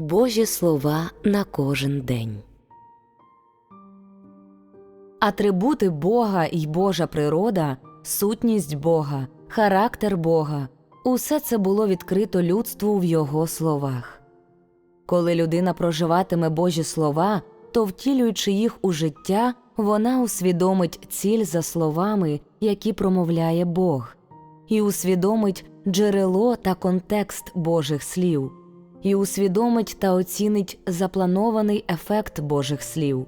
Божі слова на кожен день. Атрибути Бога і Божа природа, сутність Бога, характер Бога усе це було відкрито людству в Його словах. Коли людина проживатиме Божі слова, то втілюючи їх у життя, вона усвідомить ціль за словами, які промовляє Бог, і усвідомить джерело та контекст Божих слів, і усвідомить та оцінить запланований ефект Божих слів.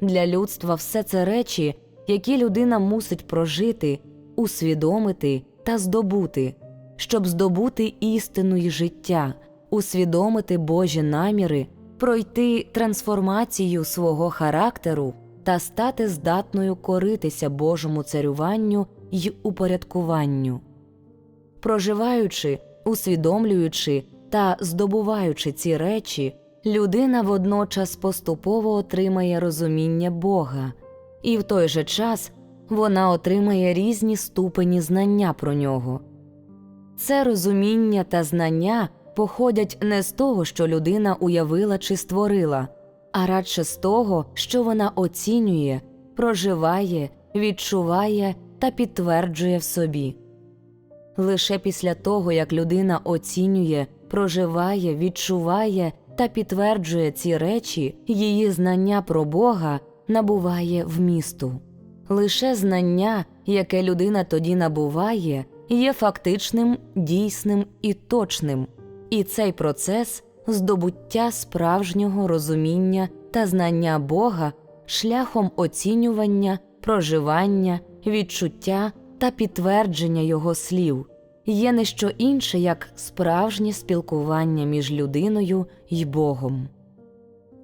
Для людства все це речі, які людина мусить прожити, усвідомити та здобути, щоб здобути істину й життя, усвідомити Божі наміри, пройти трансформацію свого характеру та стати здатною коритися Божому царюванню й упорядкуванню. Проживаючи, усвідомлюючи та здобуваючи ці речі, людина водночас поступово отримає розуміння Бога, і в той же час вона отримає різні ступені знання про нього. Це розуміння та знання походять не з того, що людина уявила чи створила, а радше з того, що вона оцінює, проживає, відчуває та підтверджує в собі. Лише після того, як людина оцінює, проживає, відчуває та підтверджує ці речі, її знання про Бога набуває вмісту. Лише знання, яке людина тоді набуває, є фактичним, дійсним і точним, і цей процес здобуття справжнього розуміння та знання Бога шляхом оцінювання, проживання, відчуття та підтвердження Його слів є не що інше, як справжнє спілкування між людиною й Богом.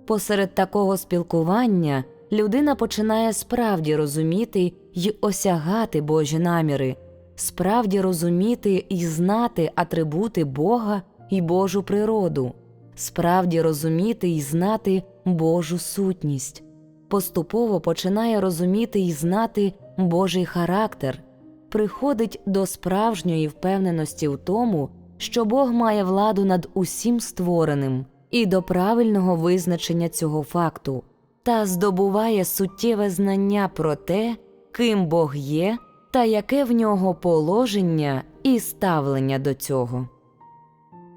Посеред такого спілкування людина починає справді розуміти й осягати Божі наміри, справді розуміти й знати атрибути Бога й Божу природу, справді розуміти й знати Божу сутність, поступово починає розуміти й знати Божий характер, приходить до справжньої впевненості в тому, що Бог має владу над усім створеним, і до правильного визначення цього факту, та здобуває суттєве знання про те, ким Бог є та яке в нього положення і ставлення до цього.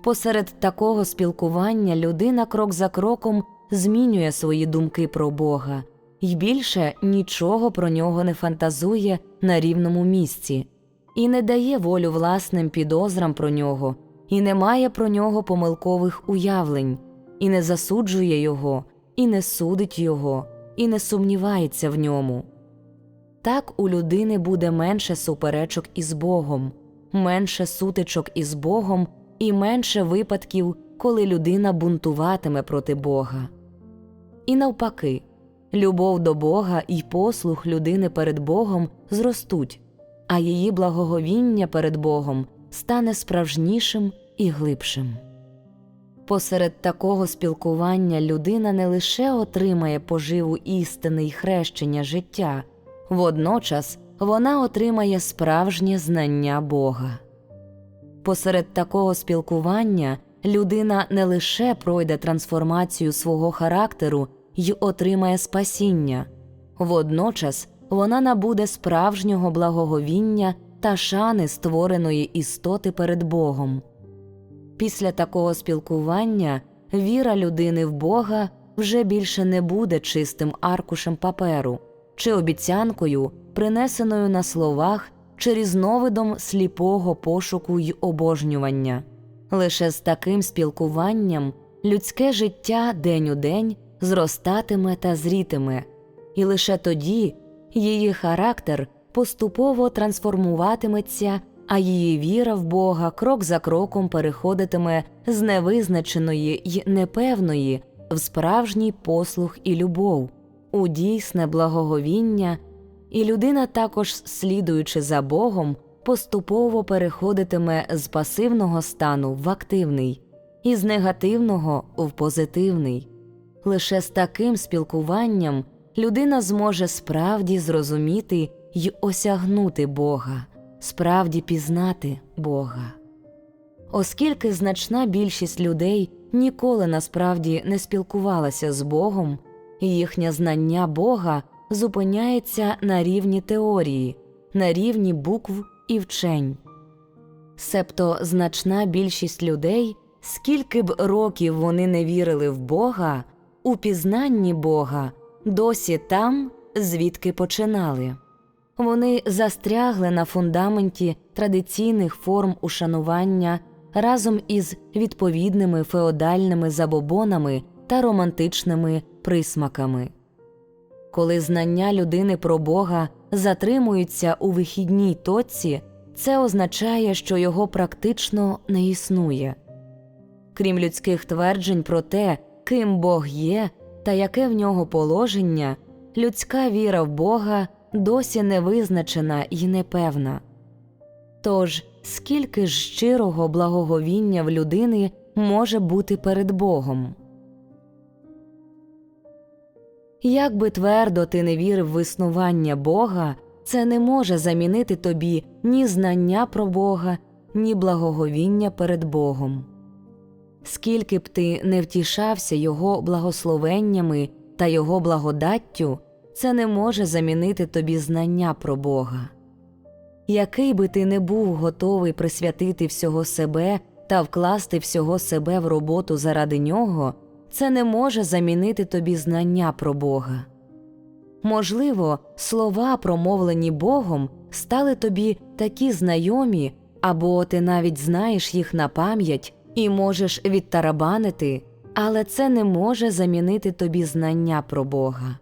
Посеред такого спілкування людина крок за кроком змінює свої думки про Бога і більше нічого про нього не фантазує на рівному місці, і не дає волю власним підозрам про нього, і не має про нього помилкових уявлень, і не засуджує його, і не судить його, і не сумнівається в ньому. Так у людини буде менше суперечок із Богом, менше сутичок із Богом і менше випадків, коли людина бунтуватиме проти Бога. І навпаки, любов до Бога і послух людини перед Богом зростуть, а її благоговіння перед Богом стане справжнішим і глибшим. Посеред такого спілкування людина не лише отримає поживу істини й хрещення життя, водночас вона отримає справжнє знання Бога. Посеред такого спілкування людина не лише пройде трансформацію свого характеру й отримає спасіння, водночас вона набуде справжнього благоговіння та шани створеної істоти перед Богом. Після такого спілкування віра людини в Бога вже більше не буде чистим аркушем паперу чи обіцянкою, принесеною на словах чи різновидом сліпого пошуку й обожнювання. Лише з таким спілкуванням людське життя день у день зростатиме та зрітиме, і лише тоді її характер поступово трансформуватиметься, а її віра в Бога крок за кроком переходитиме з невизначеної й непевної в справжній послух і любов, у дійсне благоговіння, і людина також, слідуючи за Богом, поступово переходитиме з пасивного стану в активний, і з негативного в позитивний. Лише з таким спілкуванням людина зможе справді зрозуміти й осягнути Бога, справді пізнати Бога. Оскільки значна більшість людей ніколи насправді не спілкувалася з Богом, їхнє знання Бога зупиняється на рівні теорії, на рівні букв і вчень. Себто значна більшість людей, скільки б років вони не вірили в Бога, у пізнанні Бога досі там, звідки починали. Вони застрягли на фундаменті традиційних форм ушанування разом із відповідними феодальними забобонами та романтичними присмаками. Коли знання людини про Бога затримуються у вихідній точці, це означає, що його практично не існує. Крім людських тверджень про те, ким Бог є та яке в нього положення, людська віра в Бога досі не визначена і непевна. Тож, скільки ж щирого благоговіння в людини може бути перед Богом? Як би твердо ти не вірив в існування Бога, це не може замінити тобі ні знання про Бога, ні благоговіння перед Богом. Скільки б ти не втішався Його благословеннями та Його благодаттю, це не може замінити тобі знання про Бога. Який би ти не був готовий присвятити всього себе та вкласти всього себе в роботу заради нього, це не може замінити тобі знання про Бога. Можливо, слова, промовлені Богом, стали тобі такі знайомі, або ти навіть знаєш їх на пам'ять і можеш відтарабанити, але це не може замінити тобі знання про Бога.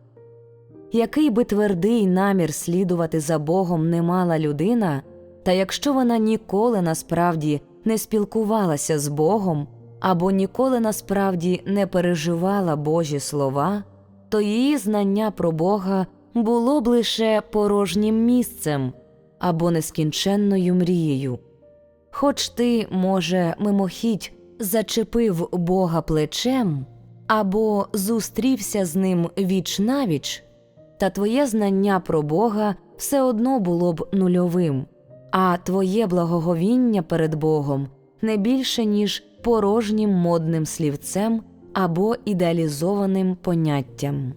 Який би твердий намір слідувати за Богом не мала людина, та якщо вона ніколи насправді не спілкувалася з Богом або ніколи насправді не переживала Божі слова, то її знання про Бога було б лише порожнім місцем або нескінченною мрією. Хоч ти, може, мимохідь зачепив Бога плечем або зустрівся з ним віч навіч, та твоє знання про Бога все одно було б нульовим, а твоє благоговіння перед Богом не більше, ніж порожнім модним слівцем або ідеалізованим поняттям.